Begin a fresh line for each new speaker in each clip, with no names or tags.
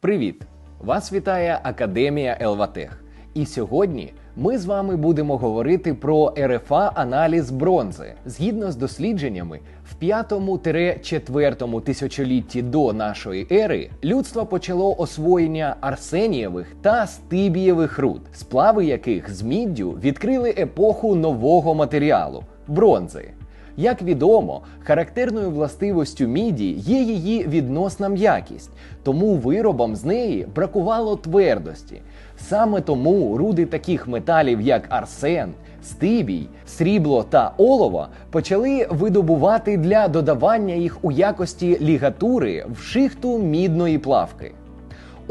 Привіт! Вас вітає Академія Елватех. І сьогодні ми з вами будемо говорити про РФА аналіз бронзи. Згідно з дослідженнями, в 5-4 тисячолітті до нашої ери людство почало освоєння арсенієвих та стибієвих руд, сплави яких з міддю відкрили епоху нового матеріалу бронзи. Як відомо, характерною властивостю міді є її відносна м'якість, тому виробам з неї бракувало твердості. Саме тому руди таких металів, як арсен, стибій, срібло та олово, почали видобувати для додавання їх у якості лігатури в шихту мідної плавки.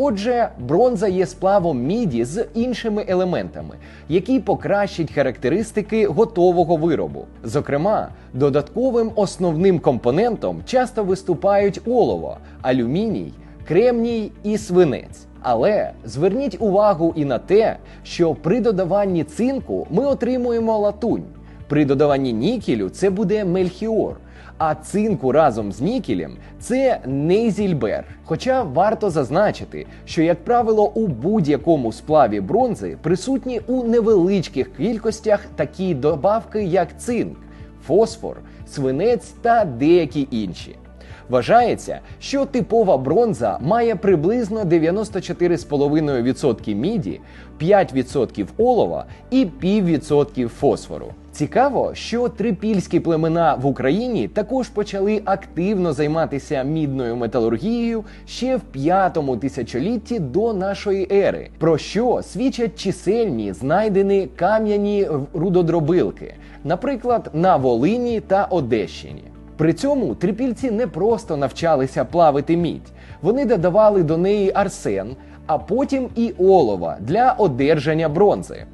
Отже, бронза є сплавом міді з іншими елементами, які покращать характеристики готового виробу. Зокрема, додатковим основним компонентом часто виступають олово, алюміній, кремній і свинець. Але зверніть увагу і на те, що при додаванні цинку ми отримуємо латунь. При додаванні нікелю це буде мельхіор. А цинку разом з нікелем це нейзільбер. Хоча варто зазначити, що, як правило, у будь-якому сплаві бронзи присутні у невеличких кількостях такі добавки, як цинк, фосфор, свинець та деякі інші. Вважається, що типова бронза має приблизно 94,5% міді, 5% олова і піввідсотків фосфору. Цікаво, що трипільські племена в Україні також почали активно займатися мідною металургією ще в п'ятому тисячолітті до нашої ери, про що свідчать чисельні знайдені кам'яні рудодробилки, наприклад, на Волині та Одещині. При цьому трипільці не просто навчалися плавити мідь, вони додавали до неї арсен, а потім і олова для одержання бронзи.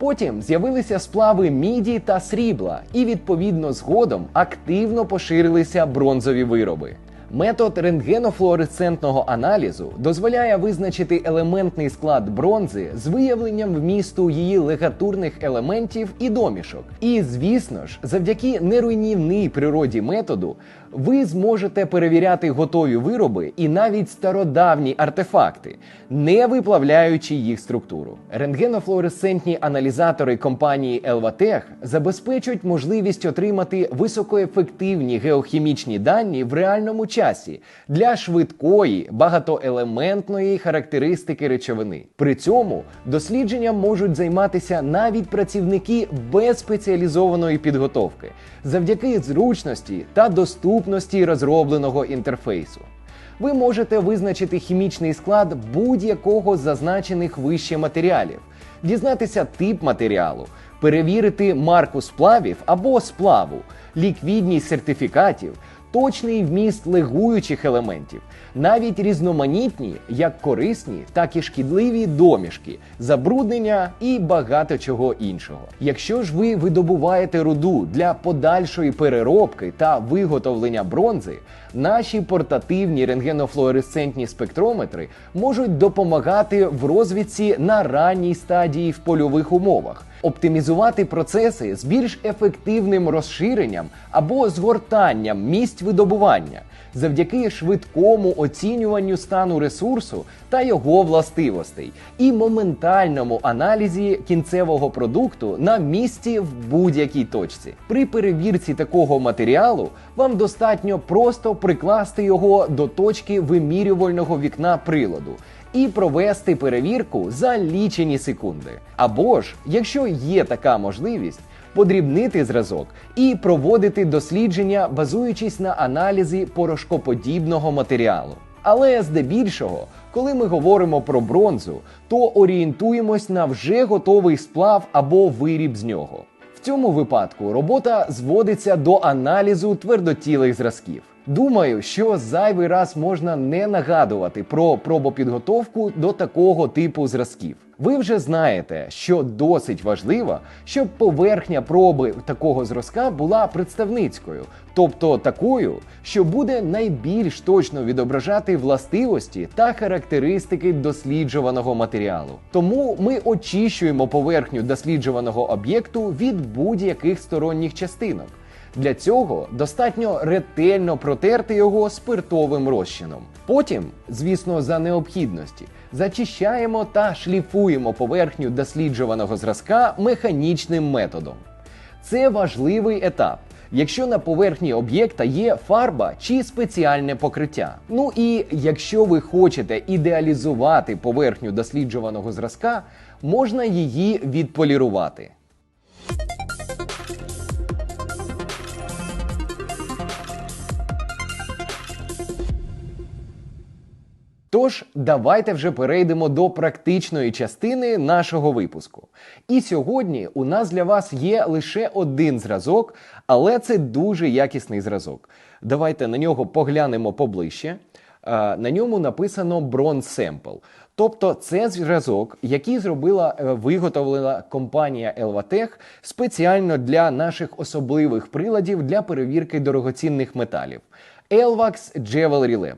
Потім з'явилися сплави міді та срібла, і відповідно згодом активно поширилися бронзові вироби. Метод рентгенофлуоресцентного аналізу дозволяє визначити елементний склад бронзи з виявленням вмісту її легатурних елементів і домішок. І звісно ж, завдяки неруйнівній природі методу, ви зможете перевіряти готові вироби і навіть стародавні артефакти, не виплавляючи їх структуру. Рентгенофлуоресцентні аналізатори компанії Elvatech забезпечують можливість отримати високоефективні геохімічні дані в реальному часі для швидкої багатоелементної характеристики речовини. При цьому дослідженням можуть займатися навіть працівники без спеціалізованої підготовки завдяки зручності та доступності розробленого інтерфейсу. Ви можете визначити хімічний склад будь-якого з зазначених вище матеріалів, дізнатися тип матеріалу, перевірити марку сплавів або сплаву, ліквідність сертифікатів, точний вміст легуючих елементів, навіть різноманітні, як корисні, так і шкідливі домішки, забруднення і багато чого іншого. Якщо ж ви видобуваєте руду для подальшої переробки та виготовлення бронзи, наші портативні рентгенофлуоресцентні спектрометри можуть допомагати в розвідці на ранній стадії в польових умовах. Оптимізувати процеси з більш ефективним розширенням або згортанням місць видобування завдяки швидкому оцінюванню стану ресурсу та його властивостей і моментальному аналізі кінцевого продукту на місці в будь-якій точці. При перевірці такого матеріалу вам достатньо просто прикласти його до точки вимірювального вікна приладу і провести перевірку за лічені секунди. Або ж, якщо є така можливість, подрібнити зразок і проводити дослідження, базуючись на аналізі порошкоподібного матеріалу. Але здебільшого, коли ми говоримо про бронзу, то орієнтуємось на вже готовий сплав або виріб з нього. В цьому випадку робота зводиться до аналізу твердотілих зразків. Думаю, що зайвий раз можна не нагадувати про пробопідготовку до такого типу зразків. Ви вже знаєте, що досить важливо, щоб поверхня проби такого зразка була представницькою, тобто такою, що буде найбільш точно відображати властивості та характеристики досліджуваного матеріалу. Тому ми очищуємо поверхню досліджуваного об'єкту від будь-яких сторонніх частинок. Для цього достатньо ретельно протерти його спиртовим розчином. Потім, звісно, за необхідності, зачищаємо та шліфуємо поверхню досліджуваного зразка механічним методом. Це важливий етап. Якщо на поверхні об'єкта є фарба чи спеціальне покриття. Ну і якщо ви хочете ідеалізувати поверхню досліджуваного зразка, можна її відполірувати. Тож, давайте вже перейдемо до практичної частини нашого випуску. І сьогодні у нас для вас є лише один зразок, але це дуже якісний зразок. Давайте на нього поглянемо поближче. Е, На ньому написано Bronze Sample. Тобто це зразок, який зробила е, виготовлена компанія Elvatech спеціально для наших особливих приладів для перевірки дорогоцінних металів. Elvax Jewelry Lab.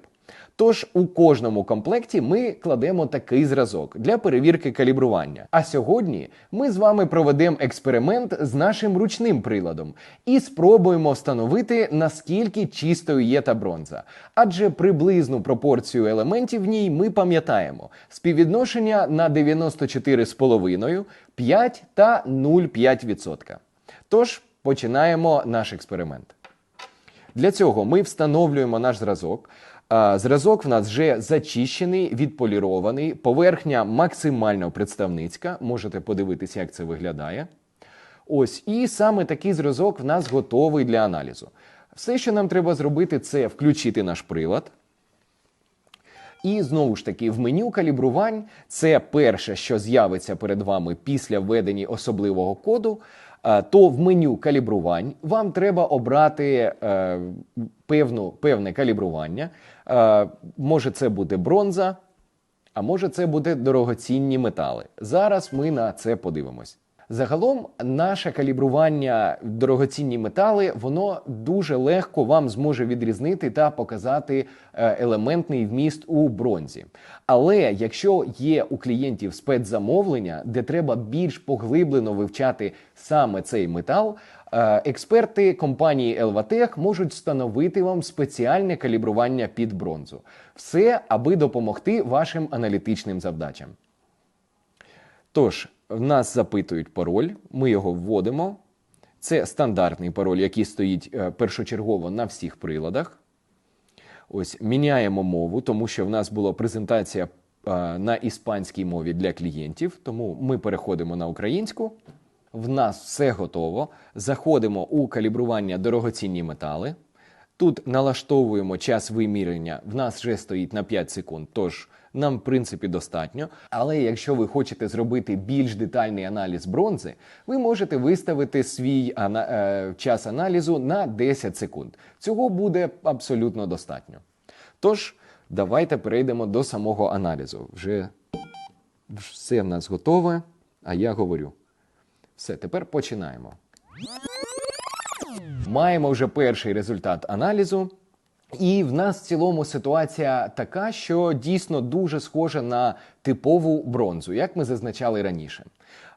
Тож у кожному комплекті ми кладемо такий зразок для перевірки калібрування. А сьогодні ми з вами проведемо експеримент з нашим ручним приладом і спробуємо встановити, наскільки чистою є та бронза. Адже приблизну пропорцію елементів в ній ми пам'ятаємо: співвідношення на 94,5, 5 та 0,5%. Тож починаємо наш експеримент. Для цього ми встановлюємо наш зразок. Зразок в нас вже зачищений, відполірований, поверхня максимально представницька. Можете подивитися, як це виглядає. Ось, і саме такий зразок в нас готовий для аналізу. Все, що нам треба зробити, це включити наш прилад. І знову ж таки, в меню калібрувань це перше, що з'явиться перед вами після введення особливого коду. Е, То в меню калібрувань вам треба обрати е, певну, певне калібрування. Е, може, це буде бронза, а може, це буде дорогоцінні метали. Зараз ми на це подивимось. Загалом, наше калібрування дорогоцінні метали, воно дуже легко вам зможе відрізнити та показати е, елементний вміст у бронзі. Але якщо є у клієнтів спецзамовлення, де треба більш поглиблено вивчати саме цей метал, е, експерти компанії Elvatech можуть встановити вам спеціальне калібрування під бронзу. Все, аби допомогти вашим аналітичним завдачам. Тож, в нас запитують пароль, ми його вводимо. Це стандартний пароль, який стоїть е, першочергово на всіх приладах. Ось міняємо мову, тому що в нас була презентація е, на іспанській мові для клієнтів, тому ми переходимо на українську. В нас все готово. Заходимо у калібрування дорогоцінні метали. Тут налаштовуємо час вимірення. В нас вже стоїть на 5 секунд, тож нам, в принципі, достатньо. Але якщо ви хочете зробити більш детальний аналіз бронзи, ви можете виставити свій ана- е, час аналізу на 10 секунд. Цього буде абсолютно достатньо. Тож, давайте перейдемо до самого аналізу. Вже все в нас готове, а я говорю. Все, тепер починаємо. Маємо вже перший результат аналізу. І в нас в цілому ситуація така, що дійсно дуже схожа на типову бронзу, як ми зазначали раніше.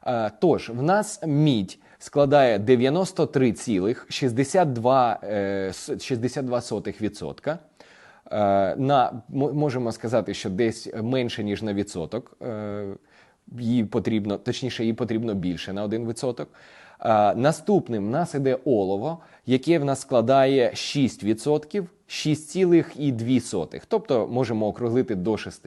Е, Тож, в нас мідь складає 93,62%. е, с- 62%. Е, На, можемо сказати, що десь менше, ніж на відсоток. Їй потрібно, точніше, їй потрібно більше на 1%. Е, Наступним в нас іде олово, яке в нас складає 6%, 6,2. Тобто можемо округлити до 6.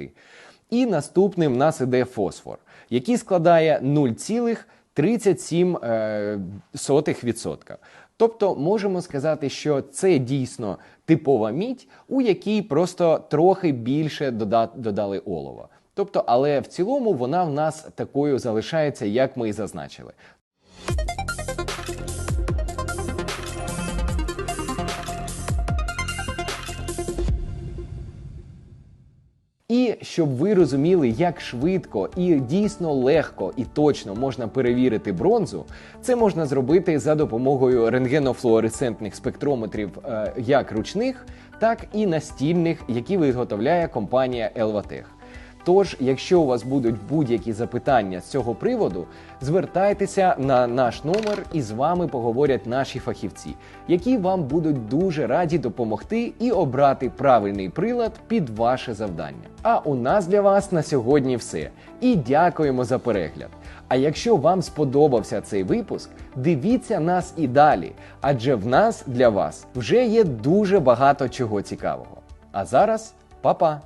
І наступним в нас іде фосфор, який складає 0,37%. Тобто можемо сказати, що це дійсно типова мідь, у якій просто трохи більше додали олова. Тобто, але в цілому вона в нас такою залишається, як ми і зазначили. І щоб ви розуміли, як швидко і дійсно легко і точно можна перевірити бронзу, це можна зробити за допомогою рентгенофлуоресцентних спектрометрів е, як ручних, так і настільних, які виготовляє компанія Elvatech. Тож, якщо у вас будуть будь-які запитання з цього приводу, звертайтеся на наш номер і з вами поговорять наші фахівці, які вам будуть дуже раді допомогти і обрати правильний прилад під ваше завдання. А у нас для вас на сьогодні все. І дякуємо за перегляд. А якщо вам сподобався цей випуск, дивіться нас і далі, адже в нас для вас вже є дуже багато чого цікавого. А зараз па-па!